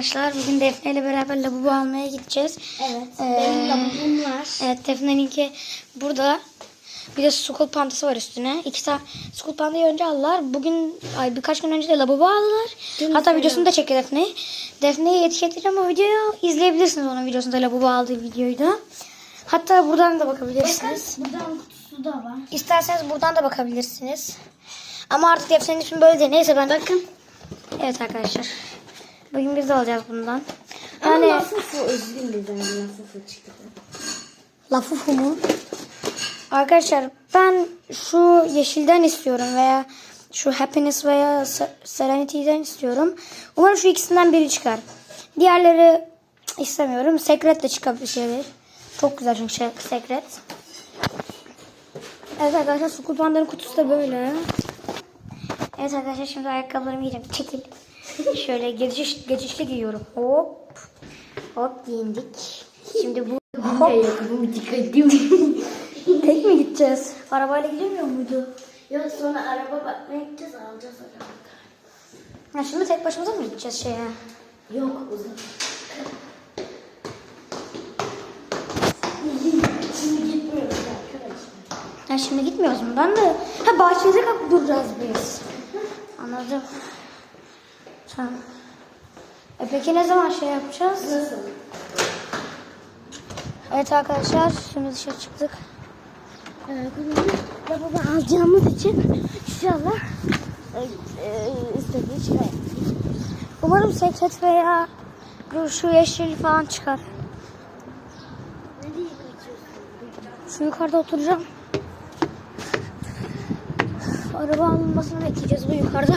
arkadaşlar. Bugün Defne ile beraber lavabo almaya gideceğiz. Evet. Ee, benim lavabom var. Evet Defne'ninki burada. Bir de School Panda'sı var üstüne. İki tane School Panda'yı önce aldılar. Buggur ay birkaç gün önce de lavabo aldılar. Dün Hatta videosunu da çekti Defne. Defne'yi etiketleyeceğim o videoyu. izleyebilirsiniz onun videosunda lavabo aldığı videoyu da. Hatta buradan da bakabilirsiniz. Buradan kutusu da var. İsterseniz buradan da bakabilirsiniz. Ama artık Defne'nin ismi böyle değil. Neyse ben... Bakın. Evet arkadaşlar. Bugün biz de alacağız bundan. Ama Yani Lafufu özgün bizden Lafufu çıktı. Lafufu mu? Arkadaşlar ben şu yeşilden istiyorum veya şu Happiness veya Se- Serenity'den istiyorum. Umarım şu ikisinden biri çıkar. Diğerleri istemiyorum. Secret de çıkabilir. Çok güzel çünkü şey, Secret. Evet arkadaşlar School Panda'nın kutusu da böyle. Evet arkadaşlar şimdi ayakkabılarımı giyeceğim. Çekil. Şöyle geçiş, geçişli giyiyorum. Hop. Hop giyindik. Şimdi bu hop. Tek mi gideceğiz? Arabayla gidemiyor muydu? Yok sonra araba bakmaya gideceğiz alacağız araba. Ha şimdi tek başımıza mı gideceğiz şeye? Yok uzun. Şimdi gitmiyoruz arkadaşlar. Ha şimdi gitmiyoruz bundan da. Ha bahçede kapı duracağız biz. Anladım. Tamam. E peki ne zaman şey yapacağız? Nasıl? Evet arkadaşlar şimdi dışarı çıktık. Araba alacağımız için inşallah e, e, istediği şey. Umarım sekret veya şu yeşil falan çıkar. Şu yukarıda oturacağım. Araba alınmasını bekleyeceğiz bu yukarıda.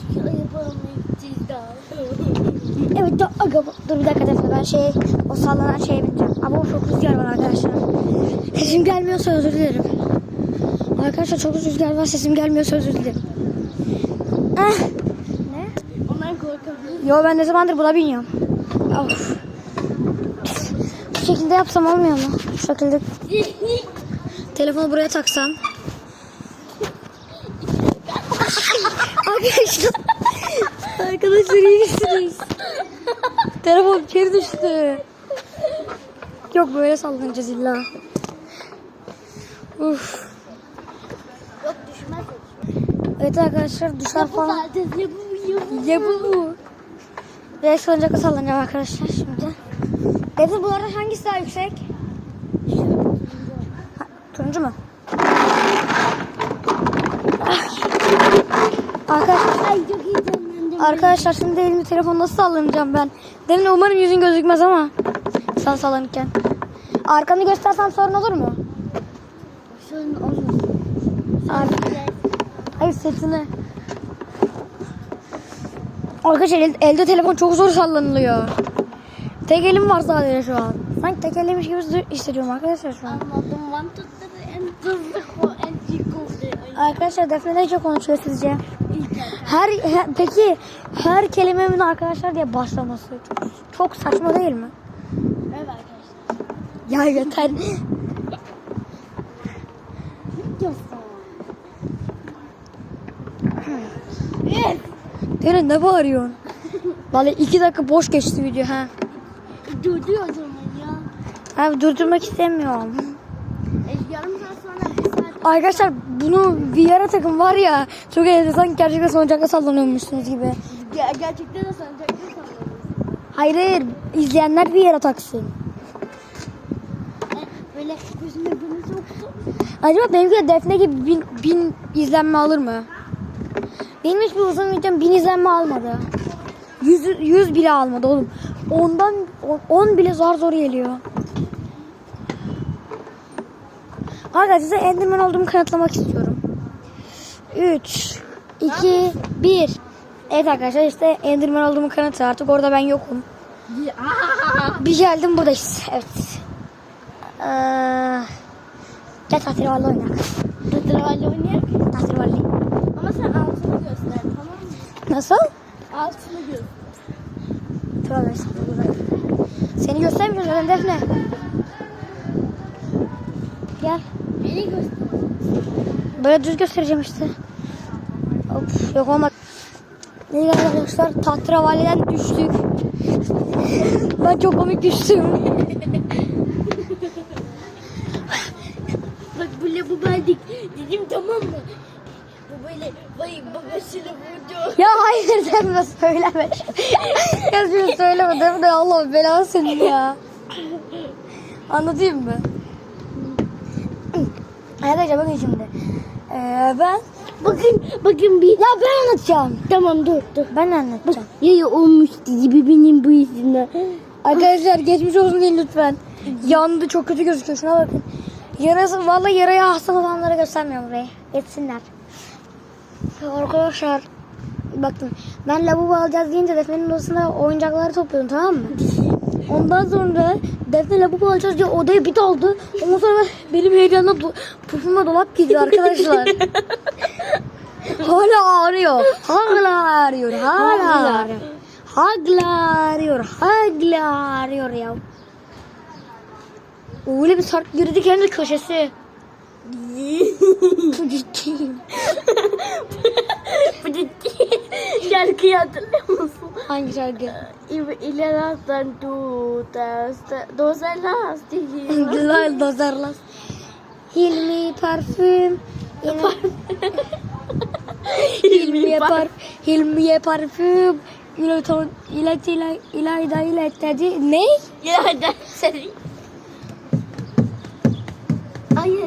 Çünkü araba almaya gideceğiz daha. Evet dur, aga, dur bir dakika Defne ben şey o sallanan şeye bineceğim. Ama o çok rüzgar var arkadaşlar. Sesim gelmiyorsa özür dilerim. Arkadaşlar çok rüzgar var sesim gelmiyorsa özür dilerim. Eh. Ne? Ondan korkabilir. Yo ben ne zamandır buna biniyorum. Of. Bu şekilde yapsam olmuyor mu? Bu şekilde telefonu buraya taksam. Arkadaşlar. Arkadaşlar iyi misiniz? Telefon geri düştü. Yok böyle sallanacağız illa. Uf. Yok düşmez. Evet arkadaşlar düşer falan. zaten yapılıyor. Ya bu. Ve salıncakta sallanacağım arkadaşlar şimdi. Defne bu arada hangisi daha yüksek? Ha, turuncu mu? Arkadaşlar, Ay çok heyecanlandım. Arkadaşlar şimdi elimi telefon nasıl sallanacağım ben? Demin umarım yüzün gözükmez ama. Sen sallanırken. Arkanı göstersem sorun olur mu? Şunun olur. Abi. Hayır sesini. Arkadaşlar el- elde telefon çok zor sallanılıyor. Tek elim var sadece şu an. Sanki tek elimmiş gibi hissediyorum arkadaşlar şu an. Anladım. Arkadaşlar Defne ne çok konuşuyor sizce? Her, he- peki her kelimemin arkadaşlar diye başlaması çok, çok saçma değil mi? Evet arkadaşlar. Ya yeter. Evet. Derin ne bağırıyorsun? Vallahi iki dakika boş geçti video ha. Durdu o zaman ya. Abi durdurmak istemiyorum. E, yarım saat sonra bir saat. Arkadaşlar bunu VR'a takın var ya çok enteresan gerçekten salıncakta sallanıyormuşsunuz gibi. Ger- gerçekten de sanacakta sanıyoruz. Hayır hayır izleyenler VR'a taksın. E, böyle gözüme bunu soktu. Acaba benimki de Defne gibi bin, bin izlenme alır mı? Benim hiçbir uzun videom bin izlenme almadı. Yüz, yüz bile almadı oğlum. Ondan on- on bile zor zor geliyor. Arkadaşlar size Enderman olduğumu kanıtlamak istiyorum. 3, 2, 1. Evet arkadaşlar işte Enderman olduğumu kanıtı artık orada ben yokum. Bir geldim buradayız. Evet. Ee, gel tahtervalli oynak. Tatravalli oynayak. Tahtervalli. Ama sen altını göster tamam mı? Nasıl? Altını göster. Tövbe estağfurullah. Seni göstermiyorum zaten Defne. Gel. Böyle düz göstereceğim işte. Of, yok olmadı. Ne arkadaşlar tahterevaliden düştük. ben çok komik düştüm. Bak bu verdik. Dedim tamam mı? Bu böyle vay babasını vurdu. ya hayır deme söyleme. ya şimdi söyleme deme de Allah belanı senin ya. Anlatayım mı? Arkadaşlar bakın şimdi. Ee, ben Bakın bakın bir. ya ben anlatacağım. Tamam dur dur. Ben anlatacağım. Ya ya olmuş gibi benim bu yüzünden. Arkadaşlar geçmiş olsun deyin lütfen. Yandı çok kötü gözüküyor şuna bakın. Yarası vallahi yaraya hasta olanlara göstermiyorum burayı. Geçsinler. Ya Arkadaşlar bakın ben lavabo alacağız deyince Defne'nin odasında oyuncakları topluyordum tamam mı? Ondan sonra Defne lavabo alacağız diye odaya bir daldı. Ondan sonra benim heyecanla do- pufuma dolap gidiyor arkadaşlar. hala ağrıyor. Hala ağrıyor. Hala ağrıyor. Hala ağrıyor. Hala ağrıyor ya. Öyle bir sert girdi de köşesi. Şarkıyı hatırlıyor musun? Hangi şarkı? İlerlerden dudas, dozelas diye. Güzel dozarlas. Hilmi parfüm. Hilmiye par Hilmiye parfüm. İlaç ilaç ilaç İlayda ilaç dedi. Ne? İlerlerden seni. Hayır.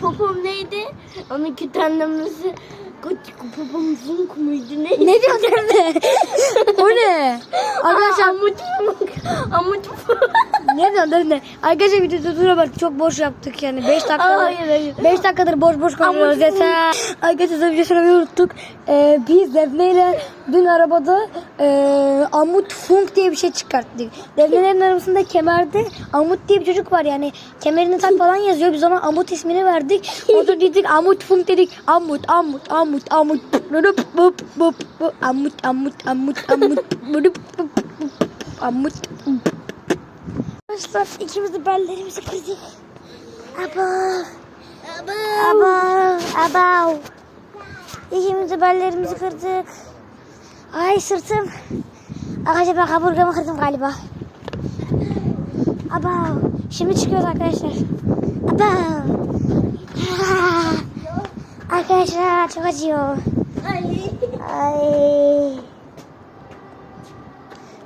Popom neydi? Onun kütüphanemesi Küçük popom zunk muydu neydi? Ne diyorsun Defne? o ne? Arkadaşlar Amut amut ne diyorsun Defne? Arkadaşlar videoda dura bak çok boş yaptık yani 5 dakika. Hayır, hayır. 5 dakikadır boş boş konuşuyoruz yeter. Arkadaşlar size bir şey söylemeyi unuttuk. Ee, biz Defne ile dün arabada e, Amut Funk diye bir şey çıkarttık. Defne'nin arabasında kemerde Amut diye bir çocuk var yani kemerini tak falan yazıyor. Biz ona Amut ismini verdik. O da dedik Amut Funk dedik. Amut Amut Amut Amut. Amut Amut Amut Amut bup, bup. Amut Arkadaşlar ikimiz de bellerimizi kırdık. Aba. Aba. Aba. İkimiz de bellerimizi kırdık. Ay sırtım. Arkadaşlar ben kaburgamı kırdım galiba. Aba. Şimdi çıkıyoruz arkadaşlar. Aba. Ah. Arkadaşlar çok acıyor. Ay.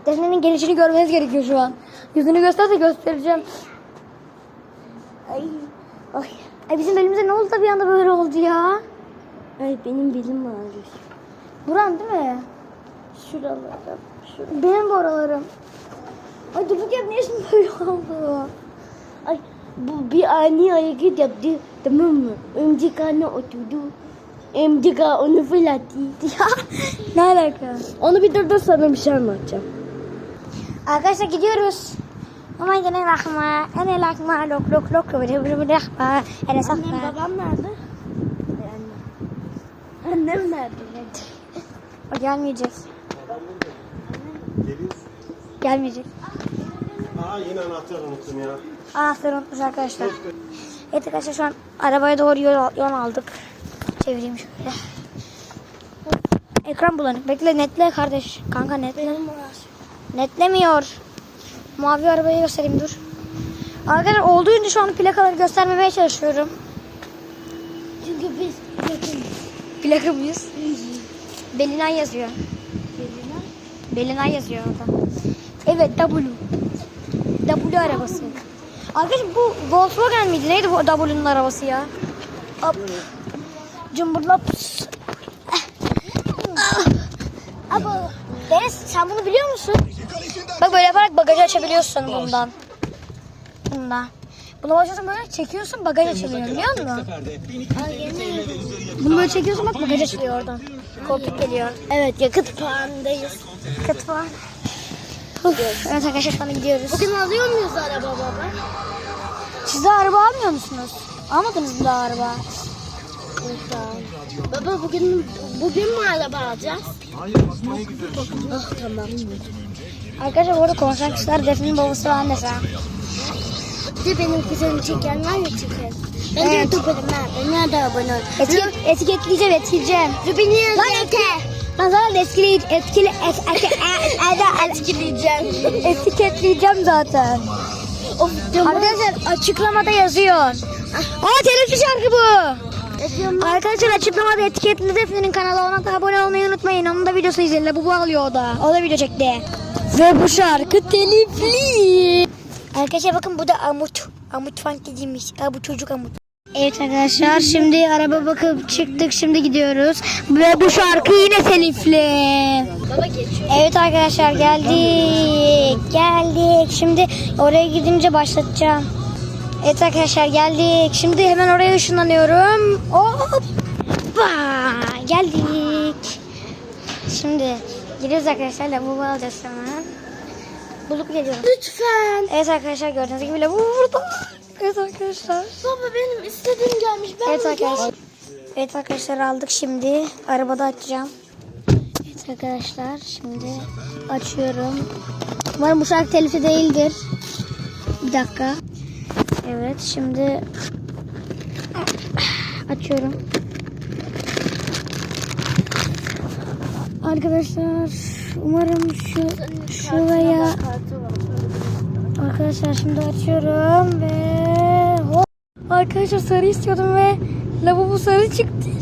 Defne'nin gelişini görmeniz gerekiyor şu an. Yüzünü gösterse göstereceğim. Ay. Ay. Ay bizim belimize ne oldu da bir anda böyle oldu ya? Ay benim belim ağrıyor. Buran değil mi? Şuralarım. Şur Benim bu oralarım. Ay durduk ya niye şimdi böyle oldu? Ay bu bir ani hareket yaptı. Tamam mı? Ömcek anne oturdu. Ömcek ağa onu fırlattı. Ya ne alaka? Onu bir durdur sana bir şey anlatacağım. Arkadaşlar gidiyoruz. Ama yine rahma, ene lakma, lok lok lok, rahma, ene sakma. babam nerede? Annem. Annem nerede? O gelmeyecek. Geliyorsun. Gelmeyecek. Aa yine anahtar unuttum ya. Anahtarı unutmuş arkadaşlar. Evet arkadaşlar şu an arabaya doğru yol, yol aldık. Çevireyim şöyle. Ekran bulanık. Bekle netle kardeş. Kanka netle. Netlemiyor. Mavi arabayı göstereyim dur. Arkadaşlar olduğunca şu an plakaları göstermemeye çalışıyorum. Çünkü biz. Plaka mıyız? Belinay yazıyor. Belinay yazıyor orada. Evet W. W arabası. Arkadaşlar bu Volkswagen miydi? Neydi bu W'nun arabası ya? Hop. Cumburlap. Aba. Deniz sen bunu biliyor musun? Bak böyle yaparak bagajı açabiliyorsun bundan. Bundan. Bunu başlıyorsun böyle çekiyorsun bagaj açılıyor biliyor musun? Bunu böyle çekiyorsun bak bagaj açılıyor oradan. Koltuk geliyor. Evet yakıt puanındayız. Var. Uf, evet arkadaşlar şu gidiyoruz. Bugün alıyor muyuz araba baba? Siz de araba almıyor musunuz? Almadınız mı daha araba? Baba bugün bugün mü araba alacağız? Ah tamam. Arkadaşlar bu arada konuşan kişiler Defne'nin babası ve annesi. ha. Bir de benim kuzenim çeken var ya çeken. Ben Evet. de YouTuber'ım ha. Ben nerede abone ol? Etiket, etiketleyeceğim, etkileyeceğim. Rubin'i Lan ete. Ben zaten etkileyici, etkili, et, et, et, et, Etkileyeceğim. etiketleyeceğim zaten. of camı. Arkadaşlar açıklamada yazıyor. Aa telifli şarkı bu. Arkadaşlar açıklamada etiketli Defne'nin kanalı ona da abone olmayı unutmayın. Onun da videosu izleyin. Bu alıyor o da. O da video çekti. Ve bu şarkı telifli. Arkadaşlar bakın bu da Amut. Amut fanteziymiş. Bu çocuk Amut. Evet arkadaşlar şimdi araba bakıp çıktık şimdi gidiyoruz. Ve bu şarkı yine telifli. Evet arkadaşlar geldik. Geldik. Şimdi oraya gidince başlatacağım. Evet arkadaşlar geldik. Şimdi hemen oraya ışınlanıyorum. Hoppa! Geldik. Şimdi gidiyoruz arkadaşlar. Lavabo alacağız hemen. Bulup geliyorum. Lütfen. Evet arkadaşlar gördüğünüz gibi lavabo burada. Evet arkadaşlar. Baba benim istediğim gelmiş. Ben Evet arkadaşlar. Evet arkadaşlar aldık şimdi. Arabada açacağım. Evet arkadaşlar şimdi açıyorum. Umarım bu şarkı telifi değildir. Bir dakika. Evet şimdi açıyorum. Arkadaşlar umarım şu şuraya Arkadaşlar şimdi açıyorum ve. Arkadaşlar sarı istiyordum ve lavabo sarı çıktı.